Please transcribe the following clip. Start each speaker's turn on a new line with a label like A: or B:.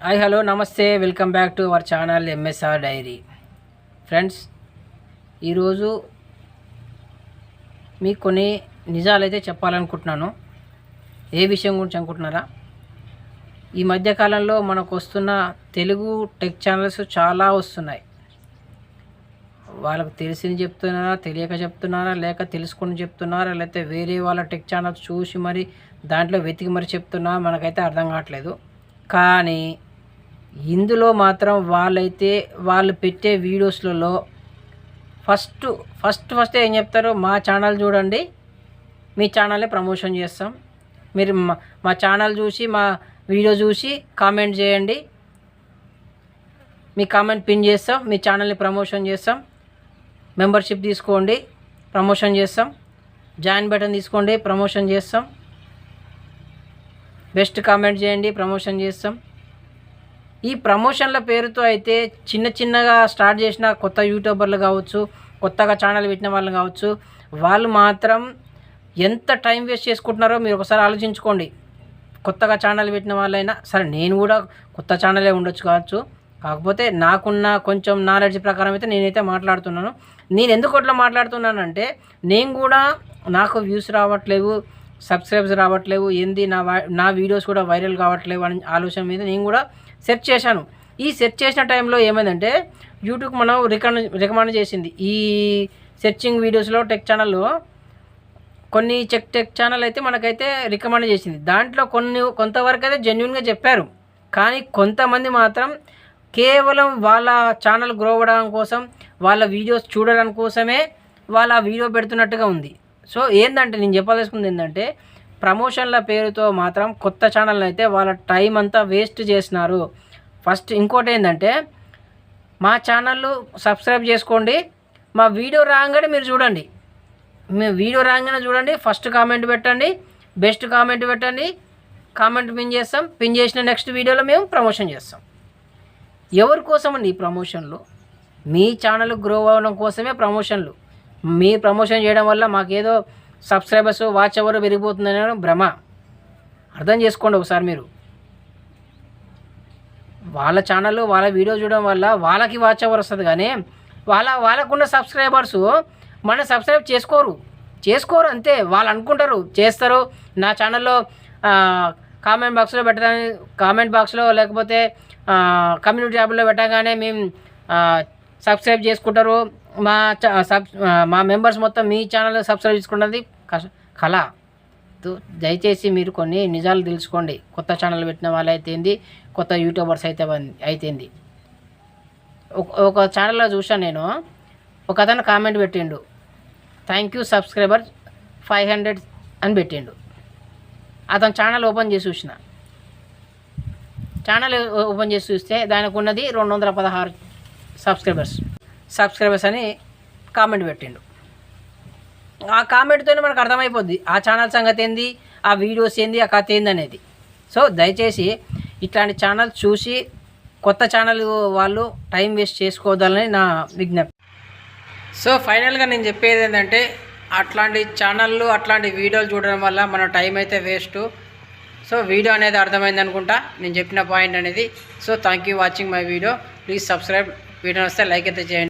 A: Hi hello నమస్తే welcome back to our channel MSR dairy friends ఈరోజు మీకు కొన్ని నిజాలైతే చెప్పాలనుకుంటున్నాను. ఏ విషయం గురించి అనుకుంటున్నారా? ఈ మధ్యకాలంలో మనకు వస్తున్న తెలుగు టెక్ ఛానల్స్ చాలా వస్తున్నాయి. వాళ్ళకు తెలిసింది చెప్తున్నారా తెలియక చెప్తున్నారా లేక తెలుసుకుని చెప్తున్నారా లేకపోతే వేరే వాళ్ళ టెక్ ఛానల్స్ చూసి మరి దాంట్లో వెతికి మరి చెప్తున్నా మనకైతే అర్థం కావట్లేదు. కానీ ఇందులో మాత్రం వాళ్ళైతే వాళ్ళు పెట్టే వీడియోస్లలో ఫస్ట్ ఫస్ట్ ఫస్ట్ ఏం చెప్తారు మా ఛానల్ చూడండి. మీ ఛానల్నే ప్రమోషన్ చేస్తాం. మీరు మా ఛానల్ చూసి మా వీడియో చూసి కామెంట్ చేయండి. మీ కామెంట్ పిన్ చేస్తాం. మీ ఛానల్ని ప్రమోషన్ చేస్తాం. మెంబర్షిప్ తీసుకోండి. ప్రమోషన్ చేస్తాం. జాయిన్ బటన్ తీసుకోండి. ప్రమోషన్ చేస్తాం. బెస్ట్ కామెంట్ చేయండి. ప్రమోషన్ చేస్తాం. ఈ ప్రమోషన్ల పేరుతో అయితే చిన్న చిన్నగా స్టార్ట్ చేసిన కొత్త యూట్యూబర్లు కావచ్చు కొత్తగా ఛానల్ పెట్టిన వాళ్ళు కావచ్చు వాళ్ళు మాత్రం ఎంత టైం వేస్ట్ చేసుకుంటున్నారో మీరు ఒకసారి ఆలోచించుకోండి. కొత్తగా ఛానల్ పెట్టిన వాళ్ళైనా సరే నేను కూడా కొత్త ఛానలే ఉండొచ్చు కావచ్చు. కాకపోతే నాకున్న కొంచెం నాలెడ్జ్ ప్రకారం అయితే నేనైతే మాట్లాడుతున్నాను. నేను ఎందుకు అట్లా మాట్లాడుతున్నానంటే నేను కూడా నాకు వ్యూస్ రావట్లేవు సబ్స్క్రైబ్స్ రావట్లేవు ఏంది నా నా వీడియోస్ కూడా వైరల్ కావట్లేవు అని ఆలోచన మీద నేను కూడా సెర్చ్ చేశాను. ఈ సెర్చ్ చేసిన టైంలో ఏమైందంటే యూట్యూబ్ మనం రికమెండ్ రికమెండ్ చేసింది. ఈ సెర్చింగ్ వీడియోస్లో టెక్ ఛానల్లో కొన్ని చెక్ టెక్ ఛానల్ అయితే మనకైతే రికమెండ్ చేసింది. దాంట్లో కొన్ని కొంతవరకు అయితే జెన్యున్గా చెప్పారు. కానీ కొంతమంది మాత్రం కేవలం వాళ్ళ ఛానల్ గ్రో అవ్వడం కోసం వాళ్ళ వీడియోస్ చూడడం కోసమే వాళ్ళ ఆ వీడియో పెడుతున్నట్టుగా ఉంది. సో ఏంటంటే నేను చెప్పదలుచుకుంది ఏంటంటే ప్రమోషన్ల పేరుతో మాత్రం కొత్త ఛానల్ అయితే వాళ్ళ టైం అంతా వేస్ట్ చేసినారు. ఫస్ట్ ఇంకోటి ఏంటంటే మా ఛానల్ సబ్స్క్రైబ్ చేసుకోండి మా వీడియో రాగానే మీరు చూడండి. మీ వీడియో రాగానే చూడండి ఫస్ట్ కామెంట్ పెట్టండి బెస్ట్ కామెంట్ పెట్టండి కామెంట్ పిన్ చేస్తాం పిన్ చేసిన నెక్స్ట్ వీడియోలో మేము ప్రమోషన్ చేస్తాం. ఎవరి కోసం అండి ఈ ప్రమోషన్లు? మీ ఛానల్ గ్రో అవ్వడం కోసమే ప్రమోషన్లు. మీ ప్రమోషన్ చేయడం వల్ల మాకేదో సబ్స్క్రైబర్స్ వాచ్ ఎవరు పెరిగిపోతుందనే భ్రమ. అర్థం చేసుకోండి ఒకసారి మీరు. వాళ్ళ ఛానల్ వాళ్ళ వీడియో చూడడం వల్ల వాళ్ళకి వాచ్ అవర్ వస్తుంది కానీ వాళ్ళ వాళ్ళకున్న సబ్స్క్రైబర్స్ మన సబ్స్క్రైబ్ చేసుకోరు. చేసుకోరు అంతే. వాళ్ళు అనుకుంటారు చేస్తారు. నా ఛానల్లో కామెంట్ బాక్స్లో పెట్టడానికి కామెంట్ బాక్స్లో లేకపోతే కమ్యూనిటీ యాప్లో పెట్టగానే మేము సబ్స్క్రైబ్ చేసుకుంటారు. మా సబ్ మా మెంబర్స్ మొత్తం మీ ఛానల్ సబ్స్క్రైబ్ చేసుకున్నది కళ. దు- దయచేసి మీరు కొన్ని నిజాలు తెలుసుకోండి. కొత్త ఛానల్ పెట్టిన వాళ్ళు అయితేంది కొత్త యూట్యూబర్స్ అయితే అయితేంది ఒక- ఒక ఛానల్లో చూశాను నేను. ఒక అతను కామెంట్ పెట్టిండు. Thank you subscriber five hundred అని పెట్టిండు. అతను ఛానల్ ఓపెన్ చేసి చూసిన ఛానల్ ఓపెన్ చేసి చూస్తే దానికి ఉన్నది రెండు వందల పదహారు సబ్స్క్రైబర్స్ సబ్స్క్రైబర్స్ అని కామెంట్ పెట్టిండు. ఆ కామెంట్తోనే మనకు అర్థమైపోద్ది ఆ ఛానల్ సంగతి ఏంది ఆ వీడియోస్ ఏంది ఆ కథ ఏంది అనేది. సో దయచేసి ఇట్లాంటి ఛానల్ చూసి కొత్త ఛానల్ వాళ్ళు టైం వేస్ట్ చేసుకోవద్దని నా విజ్ఞప్తి. సో ఫైనల్గా నేను చెప్పేది ఏంటంటే అట్లాంటి ఛానళ్ళు అట్లాంటి వీడియోలు చూడడం వల్ల మన టైం అయితే వేస్ట్. సో వీడియో అనేది అర్థమైంది అనుకుంటా నేను చెప్పిన పాయింట్ అనేది. So thank you watching my video. Please subscribe. Video వస్తే లైక్ అయితే చేయండి.